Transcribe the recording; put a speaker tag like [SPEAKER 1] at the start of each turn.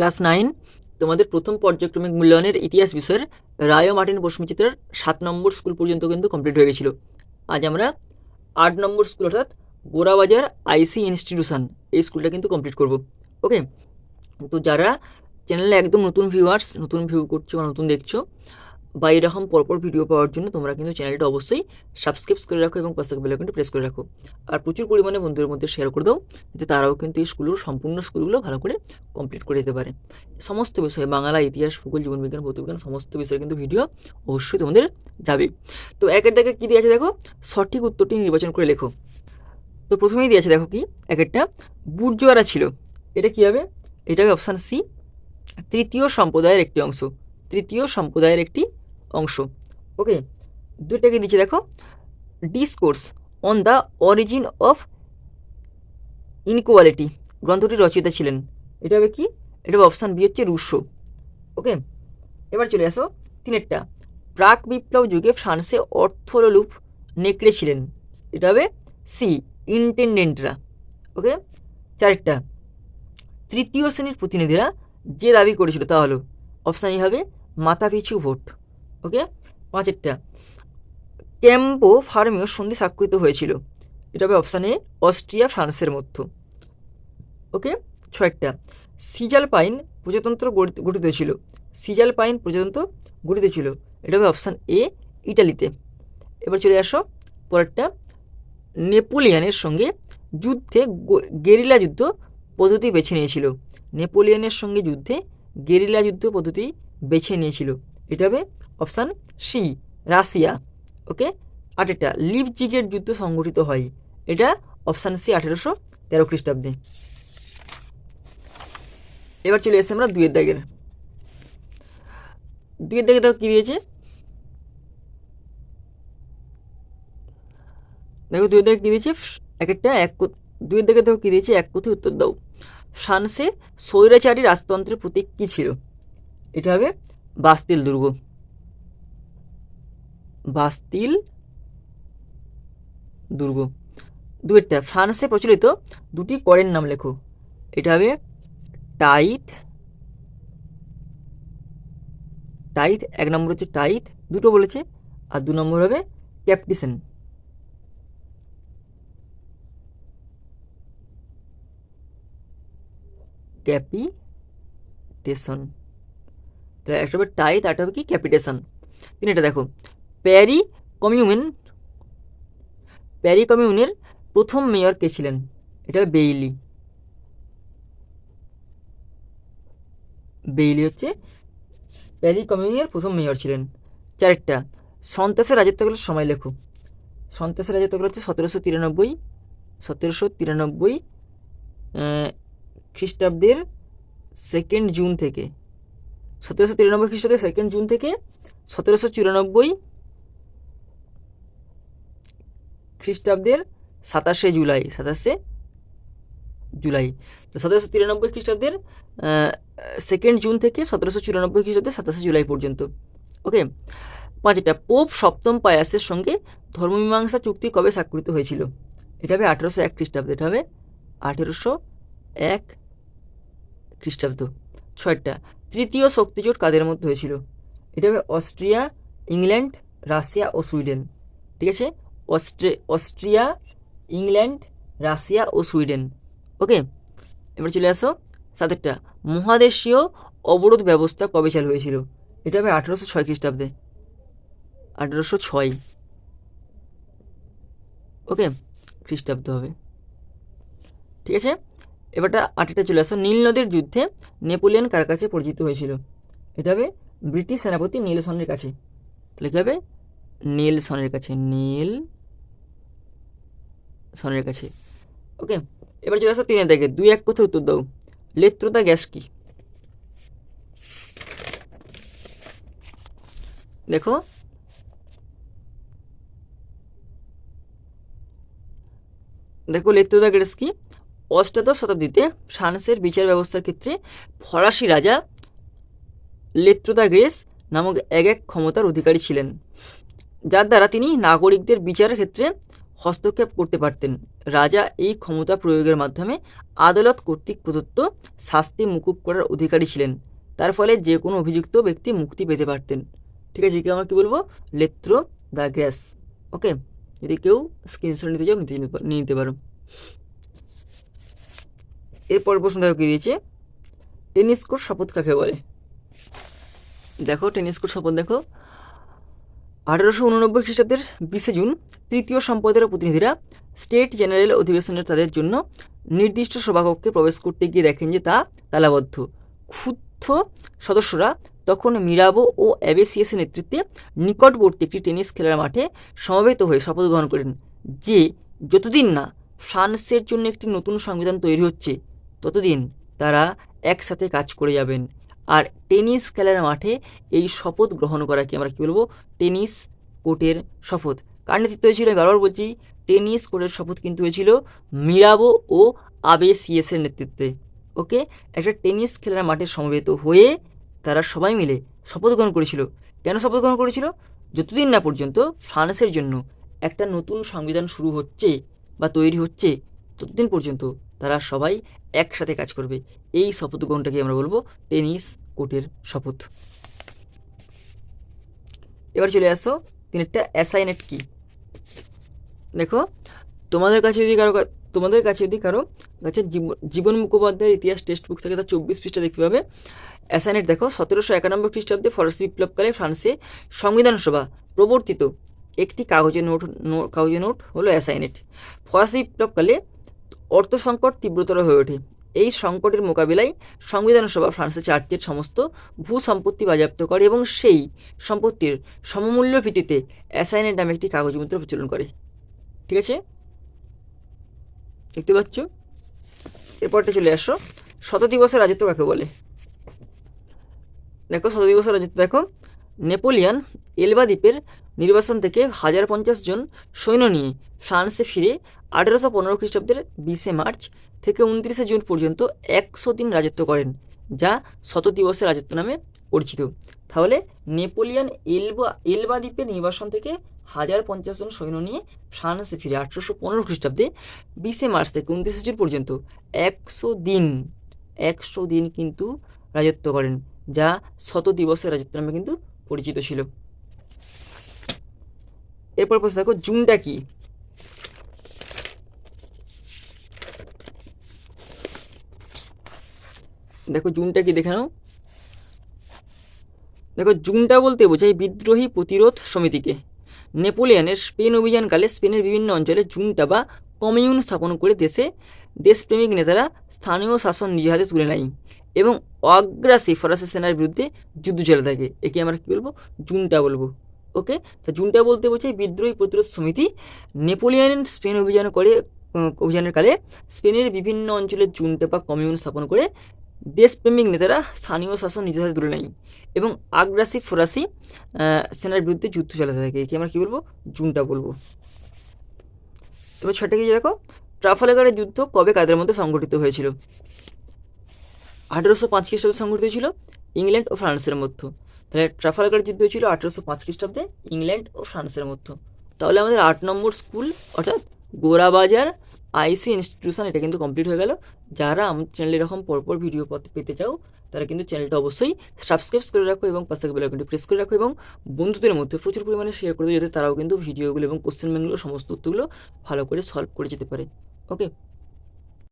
[SPEAKER 1] Class nine, তোমাদের প্রথম পর্যায়ক্রমিক মূল্যায়নের ইতিহাস বিষয়ের রায় মার্টিন বসুমিচিত্রার সাত নম্বর স্কুল পর্যন্ত কিন্তু কমপ্লিট হয়ে গেছিল। আজ আমরা আট নম্বর স্কুল অর্থাৎ গোড়াবাজার আইসি ইনস্টিটিউশন এই স্কুলটা কিন্তু কমপ্লিট করব। ওকে? তো যারা চ্যানেলে একদম নতুন ভিউয়ার্স নতুন ভিউ করছ বা নতুন দেখছ বা এরকম পরপর ভিডিও পাওয়ার জন্য তোমরা কিন্তু চ্যানেলটা অবশ্যই সাবস্ক্রাইব করে রাখো এবং পাশে বেলাইকনটি প্রেস করে রাখো। আর প্রচুর পরিমাণে বন্ধুদের মধ্যে শেয়ার করে দাও, যাতে তারাও কিন্তু এই স্কুলগুলো সম্পূর্ণ স্কুলগুলো ভালো করে কমপ্লিট করে দিতে পারে। সমস্ত বিষয়ে, বাংলা, ইতিহাস, ভূগোল, জীবনবিজ্ঞান, ভৌতবিজ্ঞান, সমস্ত বিষয়ে কিন্তু ভিডিও অবশ্যই তোমাদের যাবে। তো একের দাগের কী দিয়ে আছে দেখো? সঠিক উত্তরটি নির্বাচন করে লেখো। তো প্রথমেই দিয়েছে দেখো কি? এক একটা বুর্জোয়ারা ছিল। এটা কী হবে? এটা হবে অপশান সি তৃতীয় সম্প্রদায়ের একটি অংশ। তৃতীয় সম্প্রদায়ের একটি অংশ। ওকে দুইটাকে দিচ্ছে দেখো। Discourse on the origin of inequality গ্রন্থটি রচয়িতা ছিলেন। এটা হবে কি? এটা অপশান বি হচ্ছে রুশো। ওকে এবার চলে আসো তিনেরটা। প্রাক বিপ্লব যুগে ফ্রান্সে অর্থলোলুপ নেকড়ে ছিলেন। এটা হবে সি ইন্টেন্ডেন্টরা ওকে চারেরটা। তৃতীয় শ্রেণির প্রতিনিধিরা যে দাবি করেছিল তা হলো অপশান ই হবে মাথাপিছু ভোট। ওকে? পাঁচেরটা। ক্যাম্পো ফার্মিও সন্ধি স্বাক্ষরিত হয়েছিল। এটা হবে অপশান এ অস্ট্রিয়া, ফ্রান্সের মধ্যে। ওকে? ছয়টা। সিজাল পাইন প্রজাতন্ত্র গঠিত ছিল সিজাল পাইন প্রজাতন্ত্র গঠিত ছিল এটা হবে অপশান এ ইটালিতে। এবার চলে আসো, পরেরটা। নেপোলিয়ানের সঙ্গে যুদ্ধে গেরিলা যুদ্ধ পদ্ধতি বেছে নিয়েছিল। নেপোলিয়ানের সঙ্গে যুদ্ধে গেরিলা যুদ্ধ পদ্ধতি বেছে নিয়েছিল। এটা হবে অপশান সি, রাশিয়া, ওকে? আটেরটা লিপজিগের যুদ্ধ সংগঠিত হয়। এটা অপশান সি, আঠেরোশো তেরো খ্রিস্টাব্দে। এবার চলে এসে আমরা দুয়ের দাগের। দুয়ের দাগে দেখো কী দিয়েছে? দেখো দুয়ের দাগে কী দিয়েছে? এক একটা এক দুয়ের দাগে দেখো কী দিয়েছে? এক কথায় উত্তর দাও। ফ্রান্সে স্বৈরাচারী রাজতন্ত্রের প্রতীক কী ছিল? এটা হবে বাস্তিল, দুর্গ। বাস্তিল, দুর্গ। দুয়েরটা, ফ্রান্সে প্রচলিত দুটি করের নাম লেখো। এটা হবে টাইথ টাইথ এক নম্বর হচ্ছে টাইথ দুটো বলেছে, আর দু নম্বর হবে ক্যাপটিসেন। ক্যাপিটেশন তাহলে একটা একটা হবে কি? ক্যাপিটেশন তিন এটা দেখো প্যারি কমিউন প্যারি কমিউনের প্রথম মেয়র কে ছিলেন? এটা বেইলি বেইলি হচ্ছে প্যারি কমিউনের প্রথম মেয়র ছিলেন। চারটা, সন্ত্রাসের রাজত্বকালের সময় লেখো। সন্ত্রাসের রাজত্বকাল হচ্ছে সতেরোশো তিরানব্বই সতেরোশো তিরানব্বই খ্রিস্টাব্দের সেকেন্ড জুন থেকে। সতেরোশো তিরানব্বই খ্রিস্টাব্দের সেকেন্ড জুন থেকে সতেরোশো চুরানব্বই খ্রিস্টাব্দের সাতাশে জুলাই সাতাশে জুলাই। তো সতেরোশো তিরানব্বই খ্রিস্টাব্দের সেকেন্ড জুন থেকে সতেরোশো চুরানব্বই খ্রিস্টাব্দের সাতাশে জুলাই পর্যন্ত। ওকে পাঁচটা পোপ সপ্তম পায়াসের সঙ্গে ধর্মমীমাংসা চুক্তি কবে স্বাক্ষরিত হয়েছিল? এটা হবে আঠেরোশো এক খ্রিস্টাব্দে, এটা হবে আঠেরোশো এক খ্রিস্টাব্দ। ছয়টা তৃতীয় শক্তিজোট কাদের মধ্যে হয়েছিল? এটা হবে অস্ট্রিয়া, ইংল্যান্ড, রাশিয়া ও সুইডেন। ঠিক আছে? অস্ট্রে, অস্ট্রিয়া, ইংল্যান্ড, রাশিয়া ও সুইডেন। ওকে? এবার চলে আসো সাতেরটা। মহাদেশীয় অবরোধ ব্যবস্থা কবে চালু হয়েছিল? এটা হবে আঠেরোশো ছয় খ্রিস্টাব্দে। আঠেরোশো ছয়। ওকে? খ্রিস্টাব্দ হবে। ঠিক আছে? এবারটা আটেটা চলে আসো। নীল নদীর যুদ্ধে নেপোলিয়ন কার কাছে পরিচিত হয়েছিল? এটা হবে ব্রিটিশ সেনাপতি নীলসনের কাছে। তাহলে কী হবে? নীলসনের কাছে, নীল সনের কাছে। ওকে, এবার চলে আসো তিনের দিকে। দুই এক কথার উত্তর দাও। লেত্রতা গ্যাস কি? দেখো। দেখো লেত্রতা গ্যাস কি? অষ্টাদশ শতাব্দীতে ফ্রান্সের বিচার ব্যবস্থার ক্ষেত্রে ফরাসি রাজা লেত্রদা গ্রেস নামক এক এক ক্ষমতার অধিকারী ছিলেন, যার দ্বারা তিনি নাগরিকদের বিচারের ক্ষেত্রে হস্তক্ষেপ করতে পারতেন। রাজা এই ক্ষমতা প্রয়োগের মাধ্যমে আদালত কর্তৃক প্রদত্ত শাস্তি মুকুব করার অধিকারী ছিলেন। তার ফলে যে কোনো অভিযুক্ত ব্যক্তি মুক্তি পেতে পারতেন। ঠিক আছে কি আমরা কী বলব? লেত্র দ্য গ্যাস ওকে? যদি কেউ স্ক্রিনশট নিতে চাও নিতে পারো। এরপর প্রশ্ন দেখো কী দিয়েছে? টেনিস কোর্ট শপথ কাকে বলে? দেখো, টেনিস কোর্ট শপথ দেখো। আঠারোশো উননব্বই খ্রিস্টাব্দের বিশে জুন তৃতীয় সম্প্রদায়ের প্রতিনিধিরা স্টেট জেনারেল অধিবেশনের তাদের জন্য নির্দিষ্ট সভাকক্ষে প্রবেশ করতে গিয়ে দেখেন যে তা তালাবদ্ধ। ক্ষুব্ধ সদস্যরা তখন মিরাবো ও অ্যাবেসিয়াসের নেতৃত্বে নিকটবর্তী একটি টেনিস খেলার মাঠে সমবেত হয়ে শপথ গ্রহণ করেন, যে যতদিন না ফ্রান্সের জন্য একটি নতুন সংবিধান তৈরি হচ্ছে ততদিন তারা একসাথে কাজ করে যাবেন। আর টেনিস খেলার মাঠে এই শপথ গ্রহণ করাকে আমরা কী বলব? টেনিস কোর্টের শপথ। কার নেতৃত্ব হয়েছিল? আমি বারবার বলছি, টেনিস কোর্টের শপথ কিন্তু হয়েছিল মিরাবো ও আবে সিএসের নেতৃত্বে। ওকে? একটা টেনিস খেলার মাঠে সমবেত হয়ে তারা সবাই মিলে শপথ গ্রহণ করেছিল। কেন শপথ গ্রহণ করেছিল? যতদিন না পর্যন্ত ফ্রান্সের জন্য একটা নতুন সংবিধান শুরু হচ্ছে বা তৈরি হচ্ছে, ততদিন পর্যন্ত তারা সবাই একসাথে কাজ করবে। এই শপথ গ্রহণটাকে আমরা বলব টেনিস কোর্টের শপথ। এবার চলে আসো তিনেরটা অ্যাসাইনেট কি? দেখো, তোমাদের কাছে যদি কারও তোমাদের কাছে যদি কারও কাছে জীব- জীবন মুখোপাধ্যায়ের ইতিহাস টেক্সট বুক থেকে, তার চব্বিশ পৃষ্ঠা দেখতে পাবে। অ্যাসাইনেট দেখো, সতেরোশো একানব্বই খ্রিস্টাব্দে ফরাসি বিপ্লবকালে ফ্রান্সে সংবিধান সভা প্রবর্তিত। একটি কাগজের নোট কাগজের নোট হলো অ্যাসাইনেট ফরাসি বিপ্লবকালে অর্থ সংকট তীব্রতর হয়ে ওঠে। এই সংকটের মোকাবিলায় সংবিধান সভা ফ্রান্সের চার্চের সমস্ত ভূ সম্পত্তি বাজেয়াপ্ত করে এবং সেই সম্পত্তির সমমূল্য ভিত্তিতে অ্যাসাইনের নামে একটি কাগজ প্রচলন করে। ঠিক আছে? দেখতে পাচ্ছ? এরপরটা চলে আসো। শত দিবসের রাজত্ব কাকে বলে? দেখো শত দিবসের রাজত্ব দেখো। নেপোলিয়ন এলবা দ্বীপের নির্বাসন থেকে হাজার পঞ্চাশ জন সৈন্য নিয়ে ফ্রান্সে ফিরে আঠেরোশো পনেরো খ্রিস্টাব্দের বিশে মার্চ থেকে উনত্রিশে জুন পর্যন্ত একশো দিন রাজত্ব করেন, যা শত দিবসের রাজত্ব নামে পরিচিত। তাহলে নেপোলিয়ন এলবা এলবা দ্বীপের নির্বাসন থেকে হাজার পঞ্চাশ জন সৈন্য নিয়ে ফ্রান্সে ফিরে আঠেরোশো পনেরো খ্রিস্টাব্দে বিশে মার্চ থেকে উনত্রিশে জুন পর্যন্ত একশো দিন একশো দিন কিন্তু রাজত্ব করেন, যা শত দিবসের রাজত্ব নামে কিন্তু পরিচিত ছিল। এরপর প্রশ্ন দেখো, জুনটা কি? দেখো, জুনটা কি দেখে নাও দেখো, জুনটা বলতে বোঝায় বিদ্রোহী প্রতিরোধ সমিতিকে। নেপোলিয়ানের স্পেন অভিযানকালে স্পেনের বিভিন্ন অঞ্চলে জুনটা বা কমিউন স্থাপন করে দেশে দেশপ্রেমিক নেতারা স্থানীয় শাসন নিজ হাতে তুলে নেয়। এবং অগ্রাসী ফরাসি সেনার বিরুদ্ধে যুদ্ধ চলে থাকে। একে আমরা কী বলব? জুনটা বলব। ওকে তা জুনটা বলতে বোঝায় বিদ্রোহী প্রতিরোধ সমিতি। নেপোলিয়ান স্পেন অভিযান করে অভিযানের কালে স্পেনের বিভিন্ন অঞ্চলে জুনটা বা কমিউন স্থাপন করে দেশপ্রেমিক নেতারা স্থানীয় শাসন নিজের হাতে তুলে নেয় এবং আগ্রাসী ফরাসি সেনার বিরুদ্ধে যুদ্ধ চালাতে থাকে। একে আমরা কী বলব? জুনটা বলব। এবার ছটা কি দেখো? ট্রাফালগারের যুদ্ধ কবে কাদের মধ্যে সংঘটিত হয়েছিল? আঠেরোশো পাঁচ খ্রিস্টাব্দে সংঘটিত হয়েছিল ইংল্যান্ড ও ফ্রান্সের মধ্যে। তাহলে ট্রাফালগার যুদ্ধ হয়েছিল আঠেরোশো পাঁচ খ্রিস্টাব্দে ইংল্যান্ড ও ফ্রান্সের মধ্যে। তাহলে আমাদের আট নম্বর স্কুল অর্থাৎ গোরাবাজার আইসি ইনস্টিটিউশন, এটা কিন্তু কমপ্লিট হয়ে গেল। যারা আমার চ্যানেলে এরকম পরপর ভিডিও পেতে চাও, তারা কিন্তু চ্যানেলটা অবশ্যই সাবস্ক্রাইব করে রাখো এবং পাশে থাকা বেলাইকনটি প্রেস করে রাখো এবং বন্ধুদের মধ্যে প্রচুর পরিমাণে শেয়ার করে দিও, যাতে তারাও কিন্তু ভিডিওগুলো এবং কোশ্চেন ব্যাঙ্কগুলো সমস্ত উত্তরগুলো ভালো করে সলভ করে যেতে পারে। ওকে